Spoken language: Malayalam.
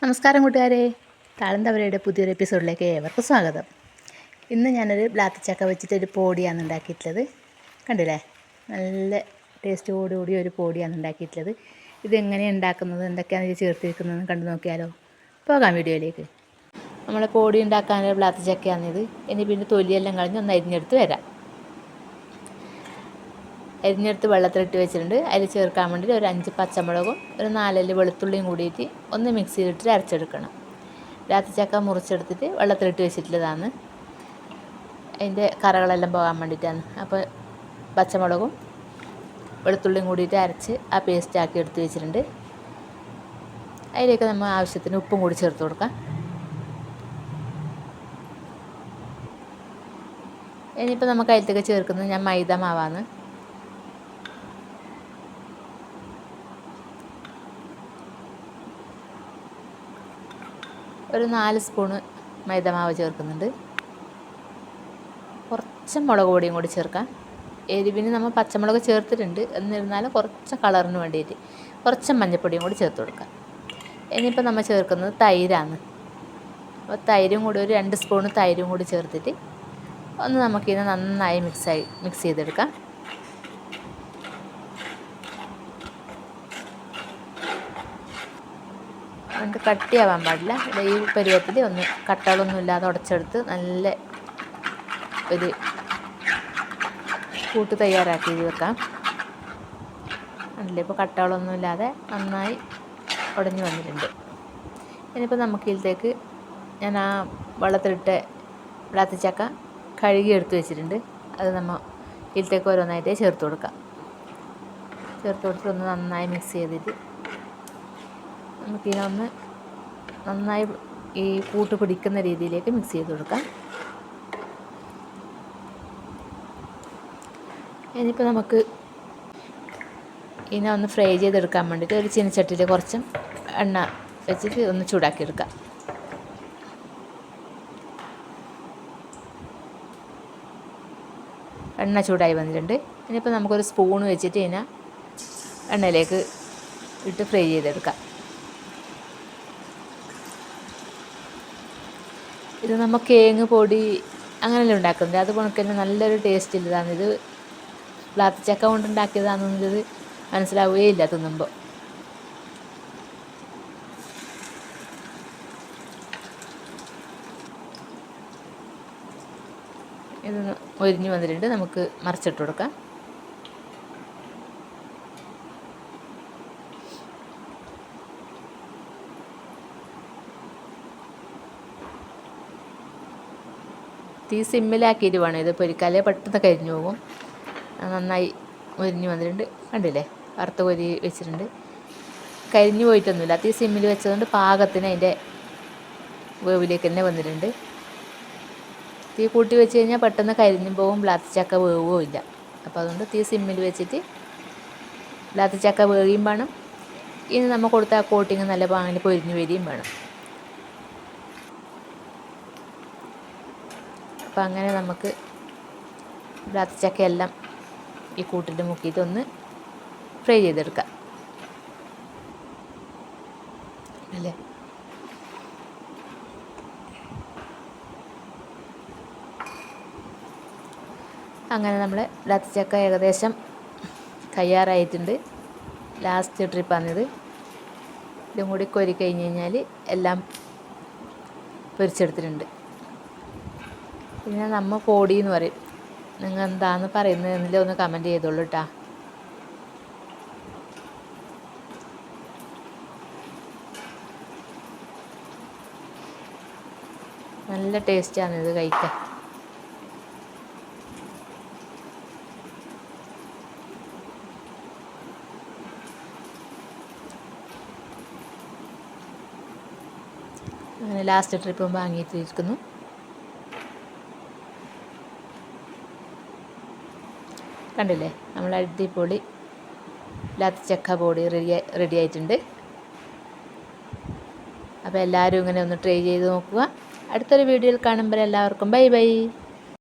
നമസ്കാരം കൂട്ടുകാരെ. താളന്തവരയുടെ പുതിയൊരു എപ്പിസോഡിലേക്ക് ഏവർക്കും സ്വാഗതം. ഇന്ന് ഞാനൊരു ബ്ലാക്ക് ചക്ക വെച്ചിട്ട് ഒരു പൊടിയാണ് ഉണ്ടാക്കിയിട്ടുള്ളത്. കണ്ടില്ലേ? നല്ല ടേസ്റ്റോടുകൂടി ഒരു പൊടിയാണ് ഉണ്ടാക്കിയിട്ടുള്ളത്. ഇതെങ്ങനെയാണ് ഉണ്ടാക്കുന്നത്? എന്തൊക്കെയാണ് ചേർത്തിരിക്കുന്നതെന്ന് കണ്ടു നോക്കിയാലോ? പോകാം വീഡിയോയിലേക്ക്. നമ്മളെ പൊടി ഉണ്ടാക്കാനൊരു ബ്ലാക്ക് ചക്കയാണിത്. ഇനി പിന്നെ തൊലിയെല്ലാം കളഞ്ഞ് ഒന്ന് അരിഞ്ഞെടുത്ത് വരാം. അരിഞ്ഞെടുത്ത് വെള്ളത്തിലിട്ട് വെച്ചിട്ടുണ്ട്. അതിൽ ചേർക്കാൻ വേണ്ടിയിട്ട് ഒരു അഞ്ച് പച്ചമുളകും ഒരു നാലല് വെളുത്തുള്ളിയും കൂടിയിട്ട് ഒന്ന് മിക്സിയിലിട്ട് അരച്ചെടുക്കണം. രാത്രി ചക്ക മുറിച്ചെടുത്തിട്ട് വെള്ളത്തിലിട്ട് വെച്ചിട്ടുള്ളതാണ്. അതിന്റെ കറകളെല്ലാം പോകാൻ വേണ്ടിയിട്ടാണ്. അപ്പോൾ പച്ചമുളകും വെളുത്തുള്ളിയും കൂടിയിട്ട് അരച്ച് ആ പേസ്റ്റ് ആക്കി എടുത്ത് വെച്ചിട്ടുണ്ട്. അതിലേക്ക് നമ്മൾ ആവശ്യത്തിന് ഉപ്പും കൂടി ചേർത്ത് കൊടുക്കാം. ഇനിയിപ്പോൾ നമുക്ക് അതിലത്തേക്ക് ചേർക്കുന്നത് ഞാൻ മൈദ മാവാണ് ഒരു നാല് സ്പൂണ് മൈദമാവ് ചേർക്കുന്നുണ്ട്. കുറച്ച് മുളക് പൊടിയും കൂടി ചേർക്കാം. എരിവിന് നമ്മൾ പച്ചമുളക് ചേർത്തിട്ടുണ്ട്. എന്നിരുന്നാലും കുറച്ച് കളറിന് വേണ്ടിയിട്ട് കുറച്ച് മഞ്ഞൾപ്പൊടിയും കൂടി ചേർത്ത് കൊടുക്കാം. ഇനിയിപ്പോൾ നമ്മൾ ചേർക്കുന്നത് തൈരാണ്. അപ്പോൾ തൈരും കൂടി ഒരു രണ്ട് സ്പൂണ് തൈരും കൂടി ചേർത്തിട്ട് ഒന്ന് നമുക്കിത് നന്നായി മിക്സായി മിക്സ് ചെയ്തെടുക്കാം. എന്നിട്ട് കട്ടിയാവാൻ പാടില്ല. ഈ പരുവത്തിൽ ഒന്ന് കട്ടകളൊന്നും ഇല്ലാതെ ഉടച്ചെടുത്ത് നല്ല ഒരു കൂട്ട് തയ്യാറാക്കി വെക്കാം. അതിൽ ഇപ്പോൾ കട്ടകളൊന്നും ഇല്ലാതെ നന്നായി ഉടഞ്ഞു വന്നിട്ടുണ്ട്. ഇനിയിപ്പോൾ നമുക്ക് ഇതിലേക്ക് ഞാൻ ആ വെള്ളത്തിലിട്ട് വെള്ളത്തിച്ചക്ക കഴുകി എടുത്ത് വെച്ചിട്ടുണ്ട്. അത് നമ്മൾ ഇതിലേക്ക് ഓരോന്നായിട്ട് ചേർത്ത് കൊടുക്കാം. ചേർത്ത് കൊടുത്തിട്ട് ഒന്ന് നന്നായി മിക്സ് ചെയ്തിട്ട് നമുക്കിതൊന്ന് നന്നായി ഈ കൂട്ട് പിടിക്കുന്ന രീതിയിലേക്ക് മിക്സ് ചെയ്ത് കൊടുക്കാം. ഇനിയിപ്പോൾ നമുക്ക് ഇതിനെ ഒന്ന് ഫ്രൈ ചെയ്തെടുക്കാൻ വേണ്ടിയിട്ട് ഒരു ചീനച്ചട്ടിയിൽ കുറച്ചും എണ്ണ വെച്ചിട്ട് ഒന്ന് ചൂടാക്കിയെടുക്കാം. എണ്ണ ചൂടായി വന്നിട്ടുണ്ട്. ഇനിയിപ്പോൾ നമുക്കൊരു സ്പൂൺ വെച്ചിട്ട് ഇതിനെ എണ്ണയിലേക്ക് ഇട്ട് ഫ്രൈ ചെയ്തെടുക്കാം. ഇത് നമ്മൾ കേങ്ങ് പൊടി അങ്ങനെയല്ലേ ഉണ്ടാക്കുന്നത്? അതുപോലെ തന്നെ നല്ലൊരു ടേസ്റ്റ് ഇല്ലതാണ്. ഇത് ചക്ക കൊണ്ട് ഉണ്ടാക്കിയതാണെന്നുള്ളത് മനസ്സിലാവുകയില്ല തിന്നുമ്പോൾ ഇത് ഒരിഞ്ഞ് വന്നിട്ടുണ്ട്. നമുക്ക് മറിച്ചിട്ട് കൊടുക്കാം. തീ സിമ്മിലാക്കിയിട്ട് വേണം. ഇത് പൊരിക്കാലേ പെട്ടെന്ന് കരിഞ്ഞു പോകും. നന്നായി ഒരിഞ്ഞ് വന്നിട്ടുണ്ട്. കണ്ടില്ലേ? വറുത്ത പൊരി വെച്ചിട്ടുണ്ട്. കരിഞ്ഞു പോയിട്ടൊന്നുമില്ല. തീ സിമ്മിൽ വെച്ചതുകൊണ്ട് പാകത്തിന് അതിന്റെ വേവിലേക്ക് തന്നെ വന്നിട്ടുണ്ട്. തീ കൂട്ടി വെച്ച് കഴിഞ്ഞാൽ പെട്ടെന്ന് കരിഞ്ഞു പോകും. ചക്ക വേവുകയോ ഇല്ല. അപ്പോൾ അതുകൊണ്ട് തീ സിമ്മിൽ വെച്ചിട്ട് ചക്ക വേവുകയും വേണം. ഇനി നമ്മൾ കൊടുത്ത ആ കോട്ടിങ് നല്ല പാങ്ങിൽ പൊരിഞ്ഞു വരികയും വേണം. അപ്പം അങ്ങനെ നമുക്ക് ചക്കയെല്ലാം ഈ കൂട്ടിൽ മുക്കിയിട്ട് ഒന്ന് ഫ്രൈ ചെയ്തെടുക്കാം. അല്ലേ? അങ്ങനെ നമ്മൾ ചക്ക ഏകദേശം തയ്യാറായിട്ടുണ്ട്. ലാസ്റ്റ് ട്രിപ്പാണിത് ഇതും കൂടി കൊരി കഴിഞ്ഞ് കഴിഞ്ഞാൽ എല്ലാം പൊരിച്ചെടുത്തിട്ടുണ്ട്. പിന്നെ നമ്മൾ കോടി എന്ന് പറയും. നിങ്ങൾ എന്താന്ന് പറയുന്നത് എന്നില്ല ഒന്ന് കമന്റ് ചെയ്തോളൂ കേട്ടാ നല്ല ടേസ്റ്റാണ് ഇത് കഴിക്കാൻ. അങ്ങനെ ലാസ്റ്റ് ട്രിപ്പും വാങ്ങിയിട്ടിരിക്കുന്നു കണ്ടില്ലേ? നമ്മൾ അടിപൊളി ചക്ക പൊടി റെഡി റെഡി ആയിട്ടുണ്ട്. അപ്പോൾ എല്ലാവരും ഇങ്ങനെ ഒന്ന് ട്രൈ ചെയ്ത് നോക്കുക. അടുത്തൊരു വീഡിയോയിൽ കാണുമ്പോൾ എല്ലാവർക്കും ബൈ ബൈ